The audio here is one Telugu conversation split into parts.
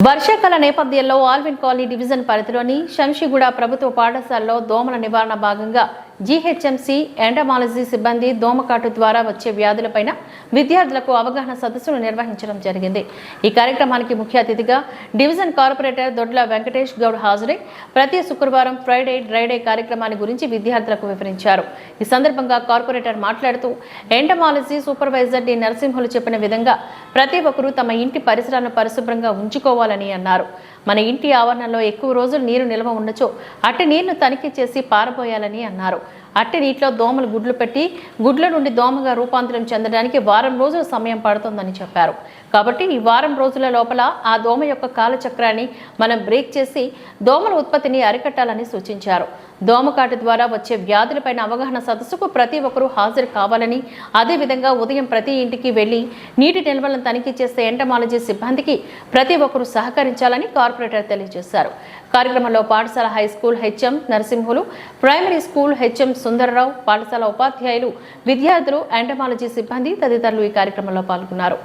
వర్షాకాల నేపథ్యంలో ఆల్విన్ కాలనీ డివిజన్ పరిధిలోని శంషిగూడ ప్రభుత్వ పాఠశాలలో దోమల నివారణ భాగంగా జీహెచ్ఎంసీ ఎండమాలజీ సిబ్బంది దోమకాటు ద్వారా వచ్చే వ్యాధులపైన విద్యార్థులకు అవగాహన సదస్సులు నిర్వహించడం జరిగింది. ఈ కార్యక్రమానికి ముఖ్య అతిథిగా డివిజన్ కార్పొరేటర్ దొడ్ల వెంకటేష్ గౌడ్ హాజరై ప్రతి శుక్రవారం ఫ్రైడే డ్రైడే కార్యక్రమాన్ని గురించి విద్యార్థులకు వివరించారు. ఈ సందర్భంగా కార్పొరేటర్ మాట్లాడుతూ ఎండమాలజీ సూపర్వైజర్ డి. నరసింహులు చెప్పిన విధంగా ప్రతి ఒక్కరూ తమ ఇంటి పరిసరాలను పరిశుభ్రంగా ఉంచుకోవాలని అన్నారు. మన ఇంటి ఆవరణలో ఎక్కువ రోజులు నీరు నిల్వ ఉండొచ్చు. అట్టి నీరును తనిఖీ చేసి పారబోయాలని అన్నారు. అట్టి నీటిలో దోమలు గుడ్లు పెట్టి గుడ్ల నుండి దోమగా రూపాంతరం చెందడానికి వారం రోజుల సమయం పడుతుందని చెప్పారు. కాబట్టి ఈ వారం రోజుల లోపల ఆ దోమ యొక్క కాలచక్రాన్ని మనం బ్రేక్ చేసి దోమల ఉత్పత్తిని అరికట్టాలని సూచించారు. దోమకాటు ద్వారా వచ్చే వ్యాధులపైన అవగాహన సదస్సుకు ప్రతి ఒక్కరూ హాజరు కావాలని అదేవిధంగా ఉదయం ప్రతి ఇంటికి వెళ్ళి నీటి నిల్వలను తనిఖీ చేసే ఎంటమాలజీ సిబ్బందికి ప్రతి ఒక్కరూ సహకరించాలని కార్పొరేటర్ తెలియజేశారు. కార్యక్రమంలో పాఠశాల high school HM Narasimhulu primary school HM Sundararao పాఠశాల ఉపాధ్యాయులు విద్యార్థులు ఎంటమాలజీ సిబ్బంది తదితరులు ఈ కార్యక్రమంలో పాల్గొన్నారు.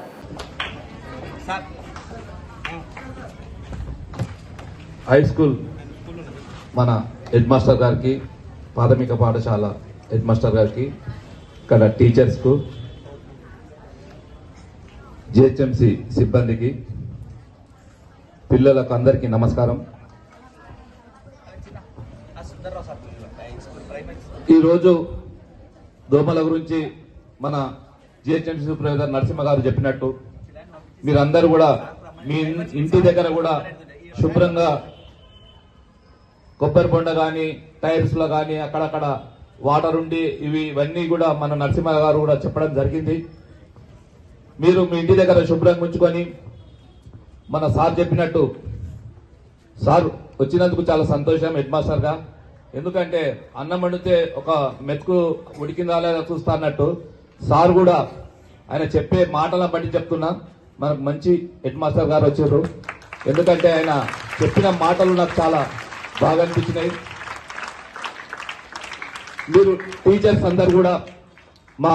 హై స్కూల్ మన హెడ్ మాస్టర్ గారికి ప్రాథమిక పాఠశాల హెడ్ మాస్టర్ గారికి ఇక్కడ టీచర్స్కు జిహెచ్ఎంసి సిబ్బందికి పిల్లలకు అందరికీ నమస్కారం. ఈరోజు దోమల గురించి మన జిహెచ్ఎంసీ సూపర్వైజర్ నరసింహ గారు చెప్పినట్టు మీరందరూ కూడా మీ ఇంటి దగ్గర కూడా శుభ్రంగా కొబ్బరి బొండ కానీ టైర్స్లో కానీ అక్కడక్కడ వాటర్ ఉండి ఇవి ఇవన్నీ కూడా మన నరసింహ గారు కూడా చెప్పడం జరిగింది. మీరు మీ ఇంటి దగ్గర శుభ్రంగా ఉంచుకొని మన సార్ చెప్పినట్టు సార్ వచ్చినందుకు చాలా సంతోషం హెడ్ మాస్టర్గా ఎందుకంటే అన్నం వండితే ఒక మెతుకు ఉడికిందా లేదా చూస్తా అన్నట్టు సార్ కూడా ఆయన చెప్పే మాటలను బట్టి చెప్తున్నా. మనకు మంచి హెడ్ మాస్టర్ గారు వచ్చారు. ఎందుకంటే ఆయన చెప్పిన మాటలు నాకు చాలా బాగా అనిపించినాయి మీరు టీచర్స్ అందరు కూడా మా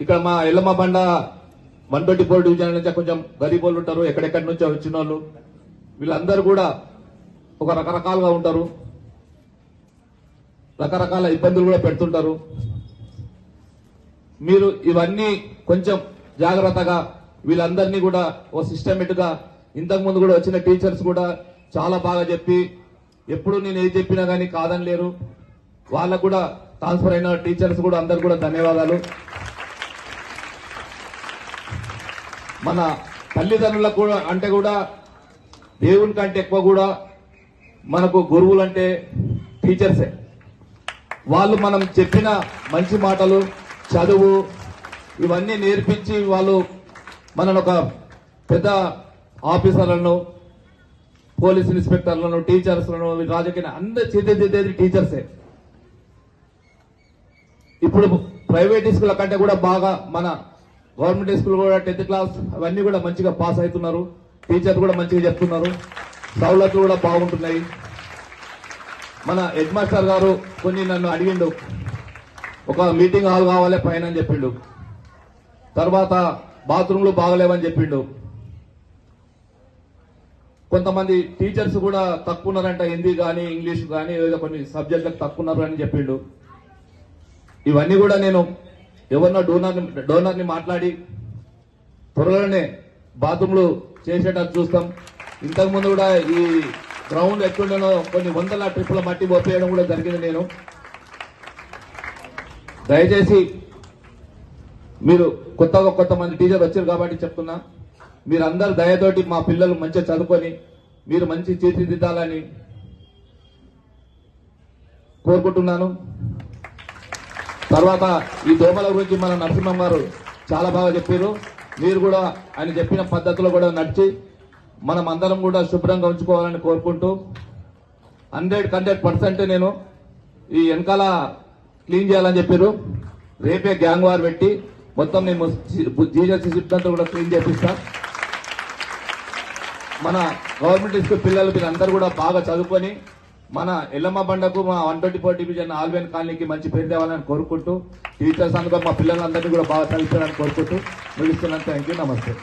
ఇక్కడ మా ఎల్లమ్మ బండ వన్ ట్వంటీ ఫోర్ డివిజన్ నుంచి కొంచెం గరీబ్ వాళ్ళు ఉంటారు ఎక్కడెక్కడి నుంచో వచ్చిన వాళ్ళు వీళ్ళందరూ కూడా ఒక రకరకాలుగా ఉంటారు. రకరకాల ఇబ్బందులు కూడా పెడుతుంటారు. మీరు ఇవన్నీ కొంచెం జాగ్రత్తగా వీళ్ళందరినీ కూడా ఓ సిస్టమేటిక్గా ఇంతకుముందు కూడా వచ్చిన టీచర్స్ కూడా చాలా బాగా చెప్పి ఎప్పుడు నేను ఏది చెప్పినా కానీ కాదని లేరు. వాళ్ళకు కూడా ట్రాన్స్ఫర్ అయిన టీచర్స్ కూడా అందరు కూడా ధన్యవాదాలు. మన తల్లిదండ్రులకు కూడా అంటే కూడా దేవుని కంటే ఎక్కువ కూడా మనకు గురువులు అంటే టీచర్సే. వాళ్ళు మనం చెప్పిన మంచి మాటలు చదువు ఇవన్నీ నేర్పించి వాళ్ళు మనను ఒక పెద్ద ఆఫీసర్లను పోలీస్ ఇన్స్పెక్టర్లను టీచర్స్లను రాజకీయ అందరు చేతిదిద్దేది టీచర్సే. ఇప్పుడు ప్రైవేట్ స్కూల్ కంటే కూడా బాగా మన గవర్నమెంట్ స్కూల్ కూడా టెన్త్ క్లాస్ అవన్నీ కూడా మంచిగా పాస్ అవుతున్నారు. టీచర్ కూడా మంచిగా చెప్తున్నారు. సౌలతులు కూడా బాగుంటున్నాయి. మన హెడ్ మాస్టర్ గారు కొన్ని నన్ను అడిగిండు. ఒక మీటింగ్ హాల్ కావాలి పైన అని చెప్పిండు. తర్వాత బాత్రూమ్లు బాగలేవని చెప్పిండు. కొంతమంది టీచర్స్ కూడా తక్కువ ఉన్నారంట హిందీ కానీ ఇంగ్లీష్ కానీ ఏదో కొన్ని సబ్జెక్టులకు తక్కువ ఉన్నారు అని చెప్పిండు. ఇవన్నీ కూడా నేను ఎవరినో డోనర్ డోనర్ని మాట్లాడి త్వరలోనే బాత్రూమ్లు చేసేటట్టు చూస్తాం. ఇంతకుముందు కూడా ఈ గ్రౌండ్ ఎట్లుండేనో కొన్ని వందల ట్రిప్పుల మట్టి పోపేయడం కూడా జరిగింది నేను. దయచేసి మీరు కొత్తగా కొత్త మంది టీచర్ వచ్చారు కాబట్టి చెప్తున్నా. మీరందరు దయతోటి మా పిల్లలు మంచిగా చదువుకొని మీరు మంచి తీర్చిదిద్దాలని కోరుకుంటున్నాను. తర్వాత ఈ దోమల గురించి మన నరసింహం గారు చాలా బాగా చెప్పారు. మీరు కూడా ఆయన చెప్పిన పద్ధతిలో కూడా నడిచి మనం అందరం కూడా శుభ్రంగా ఉంచుకోవాలని కోరుకుంటూ హండ్రెడ్ హండ్రెడ్ పర్సెంట్ నేను ఈ వెనకాల క్లీన్ చేయాలని చెప్పారు. రేపే గ్యాంగ్ వార్ పెట్టి మొత్తం నేను జీజర్ సిబ్బంది కూడా క్లీన్ చేపిస్తాను మన గవర్నమెంట్ స్కూల్ పిల్లలు మీరందరూ కూడా బాగా చదువుకొని మన ఎల్లమ్మ బండకు మా one twenty four division Alwyn కాలనీకి మంచి పేరు తేవాలని కోరుకుంటూ టీచర్స్ అందుకు మా పిల్లలందరినీ కూడా బాగా చదివించాలని కోరుకుంటూ ముగిస్తున్నాను. థ్యాంక్ యూ నమస్తే.